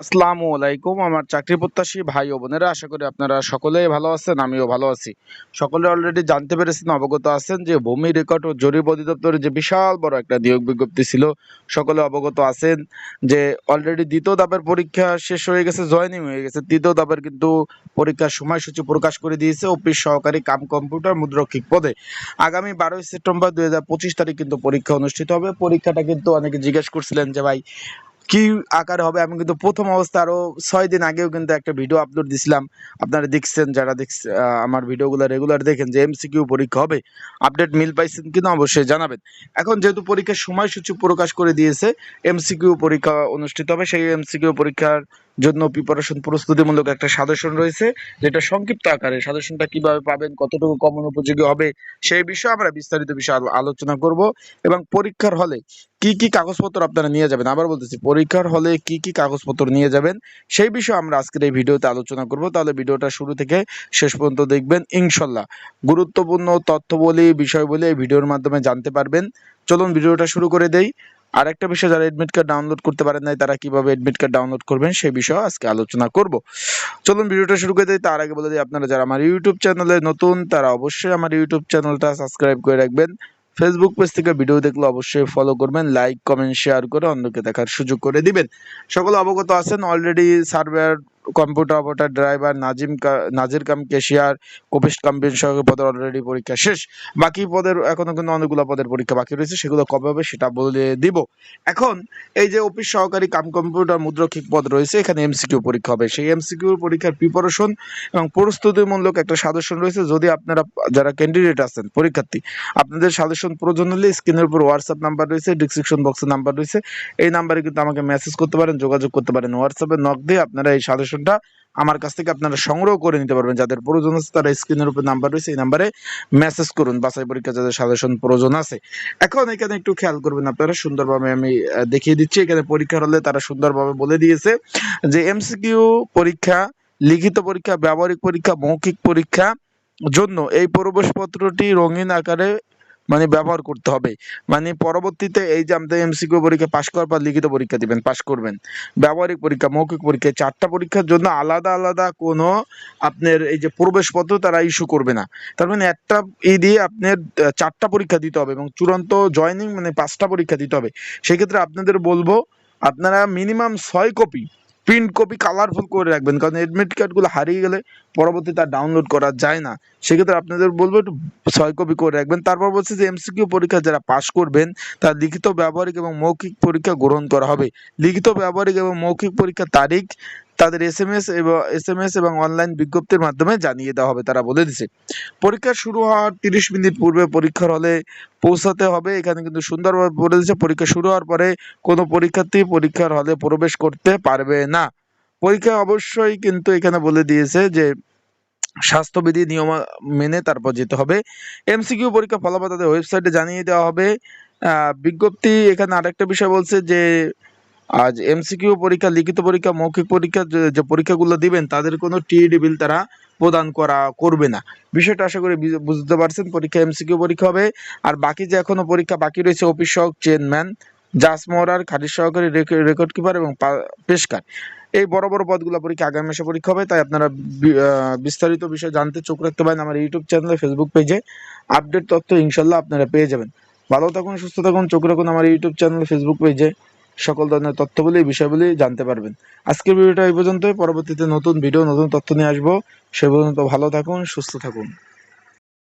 আসসালামু আলাইকুম, আমার চাকরি প্রত্যাশী ভাই ও বোনেরা, আশা করি আপনারা সকলেই ভালো আছেন, আমিও ভালো আছি। সকলে অলরেডি জানতে পেরেছেন, অবগত আছেন যে ভূমি রেকর্ড ও জরিপ অধিদপ্তরের যে বিশাল বড় একটা নিয়োগ বিজ্ঞপ্তি ছিল, সকলে অবগত আছেন যে অলরেডি দ্বিতীয় ধাপের পরীক্ষা শেষ হয়ে গেছে, জয়নিং হয়ে গেছে। তৃতীয় ধাপের কিন্তু পরীক্ষার সময়সূচি প্রকাশ করে দিয়েছে অফিস সহকারী কাম কম্পিউটার মুদ্রক্ষিক পদে। আগামী বারোই সেপ্টেম্বর দুই হাজার পঁচিশ তারিখ কিন্তু পরীক্ষা অনুষ্ঠিত হবে। পরীক্ষাটা কিন্তু অনেকে জিজ্ঞেস করছিলেন যে ভাই কি আকার হবে? আমি কিন্তু প্রথম অবস্থা আরও ছয় দিন আগেও কিন্তু একটা ভিডিও আপলোড দিছিলাম। আপনারা দেখছেন, যারা দেখছে আমার ভিডিওগুলো রেগুলার দেখেন যে এমসিকিউ পরীক্ষা হবে আপডেট মিল পাইছেন কিনা অবশ্যই জানাবেন। এখন যেহেতু পরীক্ষার সময়সূচি প্রকাশ করে দিয়েছে এমসিকিউ পরীক্ষা অনুষ্ঠিত হবে, সেই এমসিকিউ পরীক্ষার জন্য প্রিপারেশন প্রস্তুতিমূলক একটা সাজেশন রয়েছে, যেটা সংক্ষিপ্ত আকারে সাজেশনটা কীভাবে পাবেন, কতটুকু কমন উপযোগী হবে, সেই বিষয়ে আমরা বিস্তারিত বিষয়ে আলোচনা করব এবং পরীক্ষার হলে কি কি কাগজপত্র আপনারা নিয়ে যাবেন। আবার বলতেছি, পরীক্ষার হলে কি কি কাগজপত্র নিয়ে যাবেন, সেই বিষয়ে আমরা আজকের এই ভিডিওতে আলোচনা করব। তাহলে ভিডিওটা শুরু থেকে শেষ পর্যন্ত দেখবেন ইনশাল্লাহ গুরুত্বপূর্ণ তথ্য বলি, বিষয় বলি এই ভিডিওর মাধ্যমে জানতে পারবেন। চলুন ভিডিওটা শুরু করে দেই। আর একটা বিষয় যারা এডমিট কার্ড ডাউনলোড করতে পারেন নাই, তারা কীভাবে এডমিট কার্ড ডাউনলোড করবেন সেই বিষয়ে আজকে আলোচনা করব। চলুন ভিডিওটা শুরু করে দিই। তার আগে বলে দিই, আপনারা যারা আমার ইউটিউব চ্যানেলে নতুন, তারা অবশ্যই আমার ইউটিউব চ্যানেলটা সাবস্ক্রাইব করে রাখবেন। ফেসবুক পেজ থেকে ভিডিও দেখলে অবশ্যই ফলো করবেন লাইক কমেন্ট শেয়ার করে অন্যকে দেখার সুযোগ করে দিবেন। সকলে অবগত আছেন already surveyor computer operator, driver Nazim নাজির cum, cashier copyist cum peon সহকারী পদের অলরেডি পরীক্ষা শেষ। বাকি পদের, এখনও কিন্তু অনেকগুলো পদের পরীক্ষা বাকি রয়েছে, সেগুলো কবে হবে সেটা বলে দিব। এখন, এই যে অফিস সহকারী কাম কম্পিউটার মুদ্রক্ষিক পদ রয়েছে, এখানে এমসিকিউ পরীক্ষা হবে। সেই এমসিকিউ পরীক্ষার প্রিপারেশন এবং প্রস্তুতিমূলক একটা সাজেশন রয়েছে, যদি আপনারা, যারা ক্যান্ডিডেট আছেন, পরীক্ষার্থী, আপনাদের সাজেশন প্রয়োজন হলে স্ক্রিনের উপর হোয়াটসঅ্যাপ নাম্বার রয়েছে ডিসক্রিপশন বক্সে নাম্বার রয়েছে। এই নাম্বারে কিন্তু আমাকে মেসেজ করতে পারেন, যোগাযোগ করতে পারেন। হোয়াটসঅ্যাপে নক দিয়ে আপনারা এই সাজেশনটা আমার কাছ থেকে আপনারা সংগ্রহ করে নিতে পারবেন। যাদের প্রয়োজন আছে তারা স্ক্রিনের উপর নাম্বার রয়েছে, এই নাম্বারে মেসেজ করুন, বাছাই পরীক্ষা যাদের সাজেশন প্রয়োজন আছে। এখন এখানে একটু খেয়াল করবেন আপনারা, সুন্দরভাবে আমি দেখিয়ে দিচ্ছি। এখানে পরীক্ষার হলে তারা সুন্দরভাবে বলে দিয়েছে যে এমসিকিউ পরীক্ষা, লিখিত পরীক্ষা, ব্যবহারিক পরীক্ষা, মৌখিক পরীক্ষা জন্য এই প্রবেশপত্রটি রঙিন আকারে মানে ব্যবহার করতে হবে। মানে পরবর্তীতে এই যে আমাদের এমসিকিউ পরীক্ষা পাশ করার পর লিখিত পরীক্ষা দিবেন পাশ করবেন। ব্যবহারিক পরীক্ষা, মৌখিক পরীক্ষা চারটা পরীক্ষার জন্য আলাদা আলাদা কোনো আপনার এই যে প্রবেশপত্র তারা ইস্যু করবে না। তার মানে একটা ই দিয়ে আপনার চারটা পরীক্ষা দিতে হবে এবং চূড়ান্ত জয়নিং মানে পাঁচটা পরীক্ষা দিতে হবে। সেক্ষেত্রে আপনাদের বলব, আপনারা মিনিমাম ছয় কপি প্রিন্ট কপি কালারফুল করে রাখবেন। কারণ এডমিট কার্ডগুলো হারিয়ে গেলে পরবর্তীতে তার ডাউনলোড করা যায় না। সেক্ষেত্রে আপনাদের বলব একটু ছয় কপি করে রাখবেন। তারপর বলছে যে এমসিকিউ পরীক্ষা যারা পাশ করবেন, তার লিখিত ব্যবহারিক এবং মৌখিক পরীক্ষা গ্রহণ করা হবে। লিখিত ব্যবহারিক এবং মৌখিক পরীক্ষার তারিখ তাদের এস এম এস এবং এস এম এস এবং অনলাইন বিজ্ঞপ্তির মাধ্যমে জানিয়ে দেওয়া হবে, তারা বলে দিছে। পরীক্ষা শুরু হওয়ার তিরিশ মিনিট পূর্বে পরীক্ষার হলে পৌঁছাতে হবে। এখানে কিন্তু সুন্দরভাবে বলে দিচ্ছে পরীক্ষা শুরু হওয়ার পরে কোনো পরীক্ষার্থী পরীক্ষার হলে প্রবেশ করতে পারবে না। পরীক্ষা অবশ্যই কিন্তু এখানে বলে দিয়েছে যে, স্বাস্থ্যবিধি নিয়ম মেনে তারপর যেতে হবে। এমসিকিউ পরীক্ষা ফলাফল তাদের ওয়েবসাইটে জানিয়ে দেওয়া হবে। বিজ্ঞপ্তি এখানে আরেকটা বিষয় বলছে যে আজ এমসিকিউ পরীক্ষা, লিখিত পরীক্ষা, মৌখিক পরীক্ষা, যে- পরীক্ষাগুলো দিবেন, তাদের কোনো টিইডি বিল তারা প্রদান করা করবে না। বিষয়টা আশা করি বুঝতে পারছেন, পরীক্ষা এমসিকিউ পরীক্ষা হবে। আর বাকি যে এখনও পরীক্ষা বাকি রয়েছে, অফিস চেয়ারম্যান জাস মোহরার খারিজ সহকারী রেকর্ড কিপার এবং পেশকার। এই বড় বড় পদগুলো পরীক্ষা আগামী মাসে পরীক্ষা হবে, তাই আপনারা বিস্তারিত বিষয় জানতে চোখ রাখতে পারেন আমার ইউটিউব চ্যানেলে ফেসবুক পেজে আপডেট তথ্য ইনশাল্লাহ আপনারা পেয়ে যাবেন। ভালো থাকুন, সুস্থ থাকুন, চোখ রাখুন আমার ইউটিউব চ্যানেল ফেসবুক পেজে সকল ধরনের তথ্যগুলি বিষয়গুলি জানতে পারবেন। আজকের ভিডিওটা এই পর্যন্তই। পরবর্তীতে নতুন ভিডিও নতুন তথ্য নিয়ে আসব। সে পর্যন্ত ভালো থাকুন, সুস্থ থাকুন।